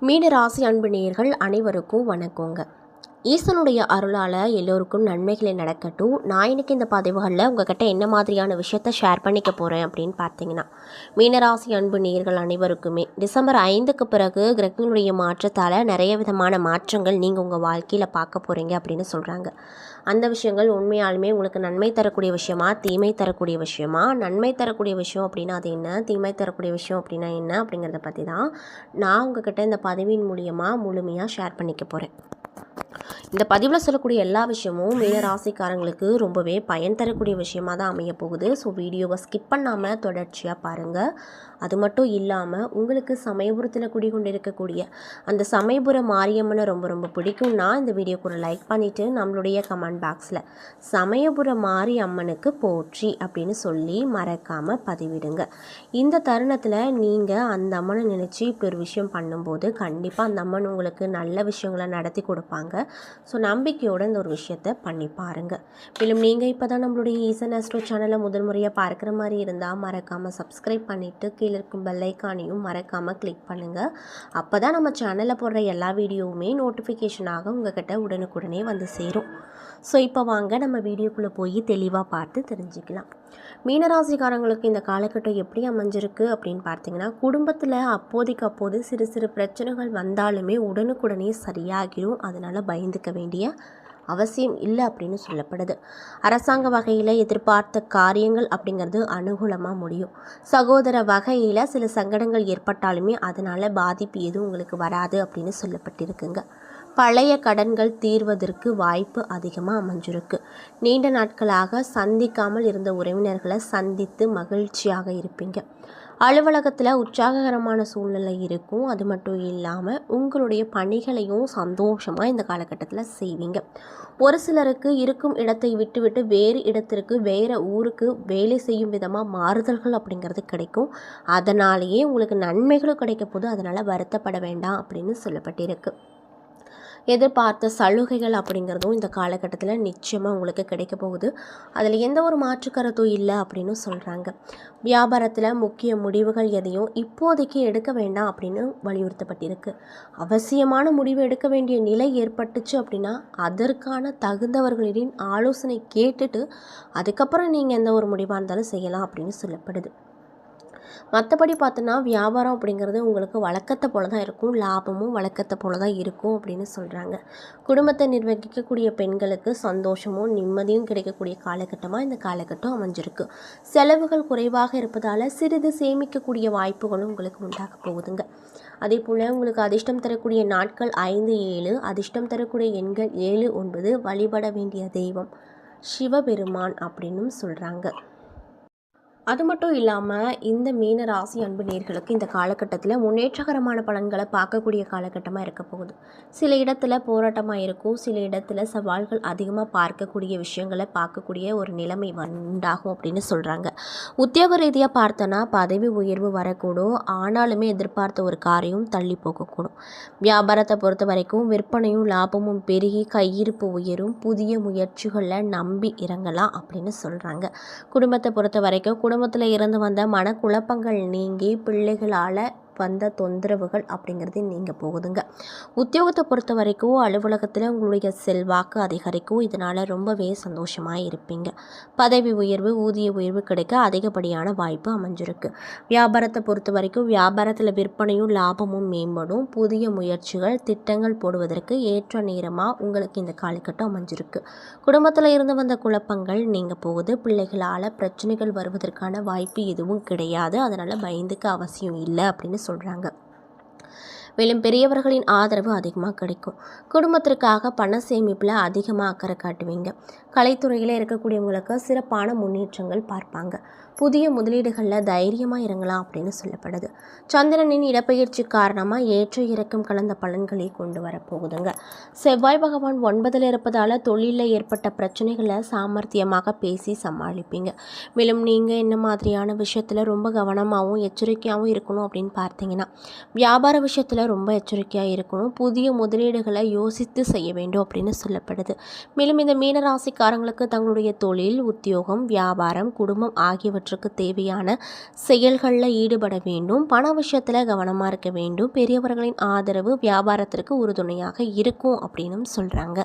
மீன ராசி அன்பு நேயர்கள் அனைவருக்கும் வணக்கங்க. ஈசனுடைய அருளால் எல்லோருக்கும் நன்மைகளை நடக்கட்டும். நான் இன்னைக்கு இந்த பதிவுகளில் உங்ககிட்ட என்ன மாதிரியான விஷயத்த ஷேர் பண்ணிக்க போகிறேன் அப்படின்னு பார்த்தீங்கன்னா மீனராசி அன்பு நீர்கள் அனைவருக்குமே டிசம்பர் ஐந்துக்கு பிறகு கிரகங்களுடைய மாற்றத்தால் நிறைய விதமான மாற்றங்கள் நீங்கள் உங்கள் வாழ்க்கையில் பார்க்க போகிறீங்க அப்படின்னு சொல்கிறாங்க அந்த விஷயங்கள் உண்மையாலுமே உங்களுக்கு நன்மை தரக்கூடிய விஷயமா தீமை தரக்கூடிய விஷயமா? நன்மை தரக்கூடிய விஷயம் அப்படின்னா அது என்ன? தீமை தரக்கூடிய விஷயம் அப்படின்னா என்ன அப்படிங்கிறத பற்றி தான் நான் உங்ககிட்ட இந்த பதிவின் மூலியமாக முழுமையாக ஷேர் பண்ணிக்க போகிறேன் இந்த பதிவில் சொல்லக்கூடிய எல்லா விஷயமும் மீன ராசிக்காரங்களுக்கு ரொம்பவே பயன் தரக்கூடிய விஷயமா தான் அமைய போகுது. ஸோ வீடியோவை ஸ்கிப் பண்ணாமல் தொடர்ச்சியாக பாருங்கள் அது மட்டும் இல்லாமல் உங்களுக்கு சமயபுரத்தில் குடிகொண்டு இருக்கக்கூடிய அந்த சமயபுர மாரியம்மனை ரொம்ப ரொம்ப பிடிக்கும்னா இந்த வீடியோக்கு ஒரு லைக் பண்ணிவிட்டு நம்மளுடைய கமெண்ட் பாக்ஸில் சமயபுர மாரி அம்மனுக்கு போற்றி அப்படின்னு சொல்லி மறக்காமல் பதிவிடுங்க. இந்த தருணத்தில் நீங்கள் அந்த அம்மனை நினச்சி இப்படி ஒரு விஷயம் பண்ணும்போது கண்டிப்பாக அந்த அம்மன் உங்களுக்கு நல்ல விஷயங்களை நடத்தி கொடுப்பாங்க. ஸோ நம்பிக்கையோட இந்த ஒரு விஷயத்த பண்ணி பாருங்கள் மேலும் நீங்கள் இப்போ தான் நம்மளுடைய ஈசன் அஸ்ட்ரோ சேனலை முதல் முறையாக பார்க்குற மாதிரி இருந்தால் மறக்காமல் சப்ஸ்கிரைப் பண்ணிவிட்டு கீழே இருக்கும் பெல்லைக்கானையும் மறக்காமல் கிளிக் பண்ணுங்கள் அப்போ தான் நம்ம சேனலில் போடுற எல்லா வீடியோவுமே நோட்டிஃபிகேஷனாக உங்கள்கிட்ட உடனுக்குடனே வந்து சேரும். ஸோ இப்போ வாங்க நம்ம வீடியோக்குள்ளே போய் தெளிவாக பார்த்து தெரிஞ்சுக்கலாம். மீனராசிக்காரங்களுக்கு இந்த காலகட்டம் எப்படி அமைஞ்சிருக்கு அப்படின்னு பார்த்தீங்கன்னா குடும்பத்தில் அப்போதைக்கு அப்போது சிறு சிறு பிரச்சனைகள் வந்தாலுமே உடனுக்குடனே சரியாகிடும் அதனால் பயந்துக்க வேண்டிய அவசியம் இல்லை அப்படின்னு சொல்லப்படுது. அரசாங்க வகையில் எதிர்பார்த்த காரியங்கள் அப்படிங்கிறது அனுகூலமாக முடியும். சகோதர வகையில் சில சங்கடங்கள் ஏற்பட்டாலுமே அதனால் பாதிப்பு எதுவும் உங்களுக்கு வராது அப்படின்னு சொல்லப்பட்டிருக்குங்க. பழைய கடன்கள் தீர்வதற்கு வாய்ப்பு அதிகமாக அமைஞ்சிருக்கு. நீண்ட நாட்களாக சந்திக்காமல் இருந்த உறவினர்களை சந்தித்து மகிழ்ச்சியாக இருப்பீங்க. அலுவலகத்தில் உற்சாககரமான சூழ்நிலை இருக்கும். அது மட்டும் இல்லாமல் உங்களுடைய பணிகளையும் சந்தோஷமாக இந்த காலகட்டத்தில் செய்வீங்க. ஒரு சிலருக்கு இருக்கும் இடத்தை விட்டுவிட்டு வேறு இடத்திற்கு வேறு ஊருக்கு வேலை செய்யும் விதமாக மாறுதல்கள் அப்படிங்கிறது கிடைக்கும். அதனாலேயே உங்களுக்கு நன்மைகளும் கிடைக்க போது அதனால் வருத்தப்பட வேண்டாம் அப்படின்னு சொல்லப்பட்டிருக்கு. எதிர்பார்த்த சலுகைகள் அப்படிங்கிறதும் இந்த காலகட்டத்தில் நிச்சயமாக உங்களுக்கு கிடைக்க போகுது. அதில் எந்த ஒரு மாற்றுக்கருத்தும் இல்லை அப்படின்னு சொல்கிறாங்க வியாபாரத்தில் முக்கிய முடிவுகள் எதையும் இப்போதைக்கு எடுக்க வேண்டாம் அப்படின்னு வலியுறுத்தப்பட்டிருக்கு. அவசியமான முடிவு எடுக்க வேண்டிய நிலை ஏற்பட்டுச்சு அப்படின்னா அதற்கான தகுந்தவர்களின் ஆலோசனை கேட்டுட்டு அதுக்கப்புறம் நீங்கள் எந்த ஒரு முடிவாக இருந்தாலும் செய்யலாம் அப்படின்னு சொல்லப்படுது. மற்றபடி பார்த்தோன்னா வியாபாரம் அப்படிங்கிறது உங்களுக்கு வழக்கத்தை போல தான் இருக்கும். லாபமும் வழக்கத்தை போல தான் இருக்கும் அப்படின்னு சொல்கிறாங்க குடும்பத்தை நிர்வகிக்கக்கூடிய பெண்களுக்கு சந்தோஷமும் நிம்மதியும் கிடைக்கக்கூடிய காலகட்டமாக இந்த காலகட்டம் அமைஞ்சிருக்கு. செலவுகள் குறைவாக இருப்பதால் சிறிது சேமிக்கக்கூடிய வாய்ப்புகளும் உங்களுக்கு உண்டாக போகுதுங்க. அதே போல் உங்களுக்கு அதிர்ஷ்டம் தரக்கூடிய நாட்கள் ஐந்து ஏழு அதிர்ஷ்டம் தரக்கூடிய எண்கள் ஏழு ஒன்பது வழிபட வேண்டிய தெய்வம் சிவபெருமான் அப்படின்னும் சொல்கிறாங்க அது மட்டும் இல்லாமல் இந்த மீன ராசி அன்பு நேர்களுக்கு இந்த காலகட்டத்தில் முன்னேற்றகரமான பலன்களை பார்க்கக்கூடிய காலகட்டமாக இருக்க போகுது. சில இடத்துல போராட்டமாக இருக்கும் சில இடத்துல சவால்கள் அதிகமாக பார்க்கக்கூடிய விஷயங்களை பார்க்கக்கூடிய ஒரு நிலைமை உண்டாகும் அப்படின்னு சொல்கிறாங்க உத்தியோக ரீதியாக பார்த்தோன்னா பதவி உயர்வு வரக்கூடும். ஆனாலுமே எதிர்பார்த்த ஒரு காரியம் தள்ளி போகக்கூடும். வியாபாரத்தை பொறுத்த வரைக்கும் விற்பனையும் லாபமும் பெருகி கையிருப்பு உயரும். புதிய முயற்சிகளில் நம்பி இறங்கலாம் அப்படின்னு சொல்கிறாங்க குடும்பத்தை பொறுத்த வரைக்கும் குடும்ப குடும்பத்தில் இருந்து வந்த மனக்குழப்பங்கள் நீங்கி பிள்ளைகளால் வந்த தொந்தரவுகள் அப்படிங்கிறது நீங்கள் போகுதுங்க. உத்தியோகத்தை பொறுத்த வரைக்கும் அலுவலகத்தில் உங்களுடைய செல்வாக்கு அதிகரிக்கும். இதனால் ரொம்பவே சந்தோஷமாக இருப்பீங்க. பதவி உயர்வு ஊதிய உயர்வு கிடைக்க அதிகப்படியான வாய்ப்பு அமைஞ்சிருக்கு. வியாபாரத்தை பொறுத்த வரைக்கும் வியாபாரத்தில் விற்பனையும் லாபமும் மேம்படும். புதிய முயற்சிகள் திட்டங்கள் போடுவதற்கு ஏற்ற நேரமாக உங்களுக்கு இந்த காலகட்டம் அமைஞ்சிருக்கு. குடும்பத்தில் இருந்து வந்த குழப்பங்கள் நீங்கள் போகுது. பிள்ளைகளால் பிரச்சனைகள் வருவதற்கான வாய்ப்பு எதுவும் கிடையாது. அதனால் பயந்துக்க அவசியம் இல்லை அப்படின்னு சொல்கிறாங்க மேலும் பெரியவர்களின் ஆதரவு அதிகமாக கிடைக்கும். குடும்பத்திற்காக பண சேமிப்பில் அதிகமாக அக்கறை காட்டுவீங்க. கலைத்துறையில் இருக்கக்கூடியவங்களுக்கு சிறப்பான முன்னேற்றங்கள் பார்ப்பாங்க. புதிய முதலீடுகளில் தைரியமாக இறங்கலாம் அப்படின்னு சொல்லப்படுது. சந்திரனின் இடப்பெயர்ச்சி காரணமாக ஏற்ற இறக்கம் கலந்த பலன்களை கொண்டு வரப்போகுதுங்க செவ்வாய் பகவான் ஒன்பதில் இருப்பதால் தொழிலில் ஏற்பட்ட பிரச்சனைகளை சாமர்த்தியமாக பேசி சமாளிப்பீங்க. மேலும் நீங்கள் என்ன மாதிரியான விஷயத்தில் ரொம்ப கவனமாகவும் எச்சரிக்கையாகவும் இருக்கணும் அப்படின்னு பார்த்தீங்கன்னா வியாபார விஷயத்தில் ரொம்ப எச்சரிக்கையாக இருக்கணும். புதிய முதலீடுகளை யோசித்து செய்ய வேண்டும் அப்படின்னு சொல்லப்படுது. மேலும் இந்த மீனராசிக்காரங்களுக்கு தங்களுடைய தொழில் உத்தியோகம் வியாபாரம் குடும்பம் ஆகியவற்றுக்கு தேவையான செயல்களில் ஈடுபட வேண்டும். பண விஷயத்தில் கவனமாக இருக்க வேண்டும். பெரியவர்களின் ஆதரவு வியாபாரத்திற்கு உறுதுணையாக இருக்கும் அப்படின்னு சொல்கிறாங்க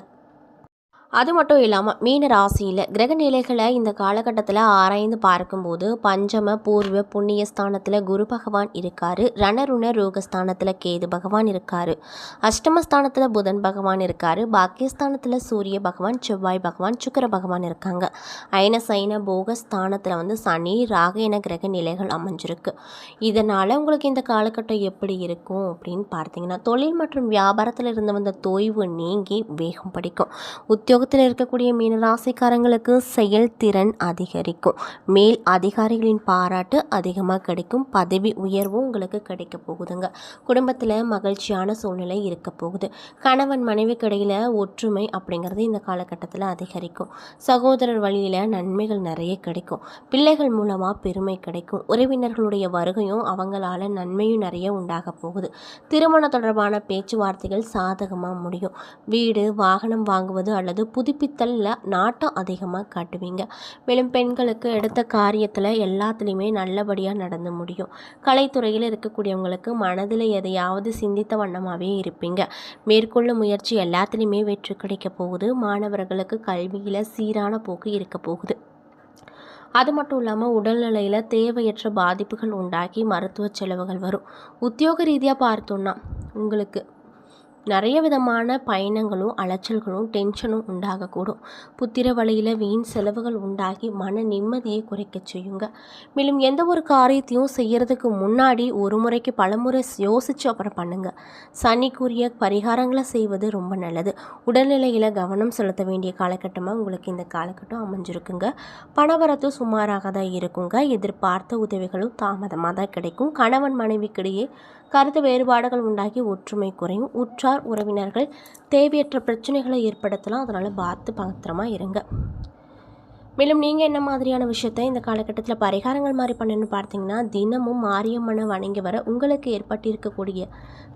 அது மட்டும் இல்லாமல் மீன ராசியில் கிரக நிலைகளை இந்த காலகட்டத்தில் ஆராய்ந்து பார்க்கும்போது பஞ்சம பூர்வ புண்ணிய ஸ்தானத்தில் குரு பகவான் இருக்கார். ரணருண ரோகஸ்தானத்தில் கேது பகவான் இருக்கார். அஷ்டமஸ்தானத்தில் புதன் பகவான் இருக்கார். பாக்கியஸ்தானத்தில் சூரிய பகவான் செவ்வாய் பகவான் சுக்கர பகவான் இருக்காங்க. அயன சைன போக ஸ்தானத்தில் வந்து சனி ராக என கிரக நிலைகள் அமைஞ்சிருக்கு. இதனால் உங்களுக்கு இந்த காலகட்டம் எப்படி இருக்கும் அப்படின்னு பார்த்தீங்கன்னா தொழில் மற்றும் வியாபாரத்தில் இருந்து வந்த தொய்வு நீங்கி வேகம் படிக்கும். உத்தியோக யோகத்தில் இருக்கக்கூடிய மீனராசிக்காரங்களுக்கு செயல்திறன் அதிகரிக்கும். மேல் அதிகாரிகளின் பாராட்டு அதிகமாக கிடைக்கும். பதவி உயர்வும் உங்களுக்கு கிடைக்க போகுதுங்க. குடும்பத்தில் மகிழ்ச்சியான சூழ்நிலை இருக்க போகுது. கணவன் மனைவி கிடையில ஒற்றுமை அப்படிங்கிறது இந்த காலகட்டத்தில் அதிகரிக்கும். சகோதரர் வழியில் நன்மைகள் நிறைய கிடைக்கும். பிள்ளைகள் மூலமாக பெருமை கிடைக்கும். உறவினர்களுடைய வருகையும் அவங்களால நன்மையும் நிறைய உண்டாக போகுது. திருமணம் தொடர்பான பேச்சுவார்த்தைகள் சாதகமாக முடியும். வீடு வாகனம் வாங்குவது அல்லது புதுப்பித்தலில் நாட்டம் அதிகமாக காட்டுவீங்க. மேலும் பெண்களுக்கு எடுத்த காரியத்தில் எல்லாத்துலேயுமே நல்லபடியாக நடந்து முடியும். கலைத்துறையில் இருக்கக்கூடியவங்களுக்கு மனதில் எதையாவது சிந்தித்த வண்ணமாகவே இருப்பீங்க. மேற்கொள்ளும் முயற்சி எல்லாத்துலேயுமே வெற்றி கிடைக்க போகுது. மாணவர்களுக்கு கல்வியில் சீரான போக்கு இருக்க போகுது. அது மட்டும் இல்லாமல் உடல்நிலையில் தேவையற்ற பாதிப்புகள் உண்டாகி மருத்துவ செலவுகள் வரும். உத்தியோக ரீதியாக பார்த்தோன்னா உங்களுக்கு நிறைய விதமான பயணங்களும் அலைச்சல்களும் டென்ஷனும் உண்டாகக்கூடும். புத்திர வழியில் வீண் செலவுகள் உண்டாகி மன நிம்மதியை குறைக்க செய்யுங்க. மேலும் எந்த ஒரு காரியத்தையும் செய்கிறதுக்கு முன்னாடி ஒரு முறைக்கு பலமுறை யோசித்து அப்புறம் பண்ணுங்கள் சனிக்குரிய பரிகாரங்களை செய்வது ரொம்ப நல்லது. உடல்நிலையில் கவனம் செலுத்த வேண்டிய காலகட்டமாக உங்களுக்கு இந்த காலகட்டம் அமைஞ்சிருக்குங்க. பணவரத்து சுமாராக தான் இருக்குங்க. எதிர்பார்த்த உதவிகளும் தாமதமாக தான் கிடைக்கும். கணவன் மனைவிக்கிடையே கருத்து வேறுபாடுகள் உண்டாகி ஒற்றுமை குறையும். உற்றார் உறவினர்கள் தேவையற்ற பிரச்சனைகளை ஏற்படுத்தலாம். அதனால் பார்த்து பத்திரமா இருங்க. மேலும் நீங்கள் என்ன மாதிரியான விஷயத்த இந்த காலகட்டத்தில் பரிகாரங்கள் மாதிரி பண்ணணும்னு பார்த்தீங்கன்னா தினமும் மாரியம்மனை வணங்கி வர உங்களுக்கு ஏற்பட்டிருக்கக்கூடிய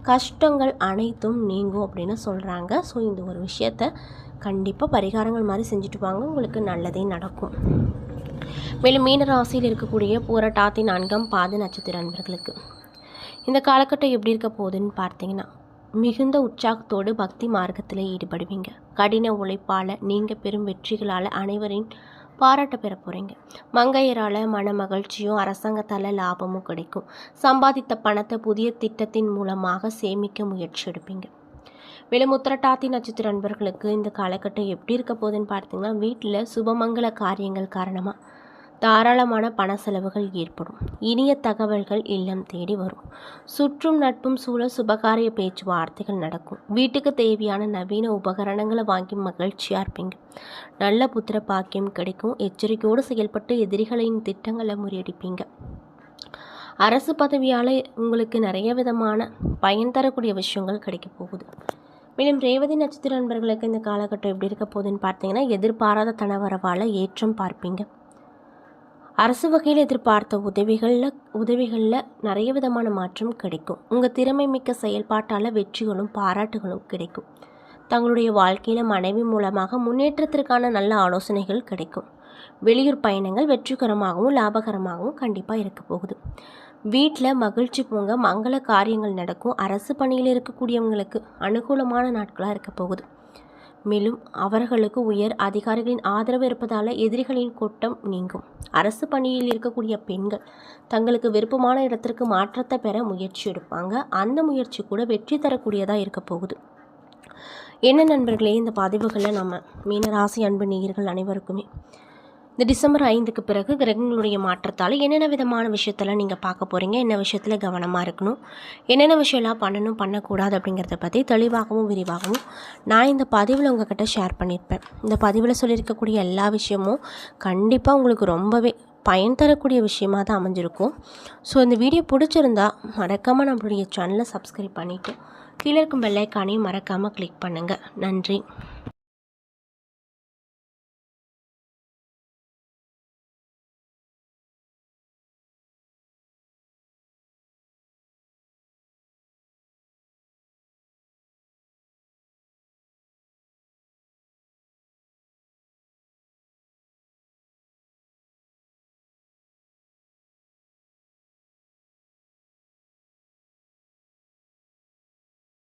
கஷ்டங்கள் அனைத்தும் நீங்கும் அப்படின்னு சொல்கிறாங்க ஸோ இந்த ஒரு விஷயத்த கண்டிப்பாக பரிகாரங்கள் மாதிரி செஞ்சுட்டு வாங்க. உங்களுக்கு நல்லதே நடக்கும். மேலும் மீன ராசியில் இருக்கக்கூடிய பூரட்டாத்தி நான்காம் பாத நட்சத்திர அன்பர்களுக்கு. இந்த காலகட்டம் எப்படி இருக்க போகுதுன்னு பார்த்தீங்கன்னா மிகுந்த உற்சாகத்தோடு பக்தி மார்க்கத்தில் ஈடுபடுவீங்க. கடின உழைப்பால் நீங்கள் பெரும் வெற்றிகளால் அனைவரின் பாராட்ட பெற போகிறீங்க மங்கையரால் மன மகிழ்ச்சியும் அரசாங்கத்தால் லாபமும் கிடைக்கும். சம்பாதித்த பணத்தை புதிய திட்டத்தின் மூலமாக சேமிக்க முயற்சி எடுப்பீங்க. மேலும் உத்திரட்டாத்தி நட்சத்திர நண்பர்களுக்கு இந்த காலகட்டம் எப்படி இருக்க போகுதுன்னு பார்த்தீங்கன்னா வீட்டில் சுபமங்கல காரியங்கள் காரணமாக தாராளமான பண செலவுகள் ஏற்படும். இனிய தகவல்கள் இல்லம் தேடி வரும். சுற்றும் நட்பும் சூழ சுபகாரிய பேச்சுவார்த்தைகள் நடக்கும். வீட்டுக்கு தேவையான நவீன உபகரணங்களை வாங்கி மகிழ்ச்சியாக இருப்பீங்க நல்ல புத்திர பாக்கியம் கிடைக்கும். எச்சரிக்கையோடு செயல்பட்டு எதிரிகளின் திட்டங்களை முறியடிப்பீங்க. அரசு பதவியால் உங்களுக்கு நிறைய விதமான பயன் தரக்கூடிய விஷயங்கள் கிடைக்க போகுது. மேலும் ரேவதி நட்சத்திர நண்பர்களுக்கு இந்த காலகட்டம் எப்படி இருக்க போகுதுன்னு பார்த்தீங்கன்னா எதிர்பாராத தனவரவால் ஏற்றம் பார்ப்பீங்க. அரசு வகையில் எதிர்பார்த்த உதவிகளில் உதவிகளில் நிறைய விதமான மாற்றம் கிடைக்கும். உங்கள் திறமை மிக்க செயல்பாட்டால் வெற்றிகளும் பாராட்டுகளும் கிடைக்கும். தங்களுடைய வாழ்க்கையில் மனைவி மூலமாக முன்னேற்றத்திற்கான நல்ல ஆலோசனைகள் கிடைக்கும். வெளியூர் பயணங்கள் வெற்றிகரமாகவும் லாபகரமாகவும் கண்டிப்பாக இருக்க போகுது. வீட்டில் மகிழ்ச்சி போங்க மங்கள காரியங்கள் நடக்கும் அரசு பணியில் இருக்கக்கூடியவங்களுக்கு அனுகூலமான நாட்களாக இருக்க போகுது. மேலும் அவர்களுக்கு உயர் அதிகாரிகளின் ஆதரவு இருப்பதால் எதிரிகளின் கூட்டம் நீங்கும். அரசு பணியில் இருக்கக்கூடிய பெண்கள் தங்களுக்கு விருப்பமான இடத்திற்கு மாற்றத்தை பெற முயற்சி எடுப்பாங்க. அந்த முயற்சி கூட வெற்றி தரக்கூடியதாக இருக்க போகுது. என்ன நண்பர்களே இந்த பதிவுகளை நம்ம மீனராசி அன்பு நேயர்கள் அனைவருக்குமே இந்த டிசம்பர் ஐந்துக்கு பிறகு கிரகங்களுடைய மாற்றத்தால் என்னென்ன விதமான விஷயத்தெல்லாம் நீங்கள் பார்க்க போகிறீங்க என்ன விஷயத்தில் கவனமாக இருக்கணும்? என்னென்ன விஷயம்லாம் பண்ணணும் பண்ணக்கூடாது அப்படிங்கிறத பற்றி தெளிவாகவும் விரிவாகவும் நான் இந்த பதிவில் உங்ககிட்ட ஷேர் பண்ணியிருப்பேன். இந்த பதிவில் சொல்லியிருக்கக்கூடிய எல்லா விஷயமும் கண்டிப்பாக உங்களுக்கு ரொம்பவே பயன் தரக்கூடிய விஷயமாக தான் அமைஞ்சிருக்கும். ஸோ இந்த வீடியோ பிடிச்சிருந்தா மறக்காமல் நம்மளுடைய சேனலை சப்ஸ்கிரைப் பண்ணிவிட்டு கீழே இருக்கும் பெல்லைக்கானையும் மறக்காமல் கிளிக் பண்ணுங்கள் நன்றி.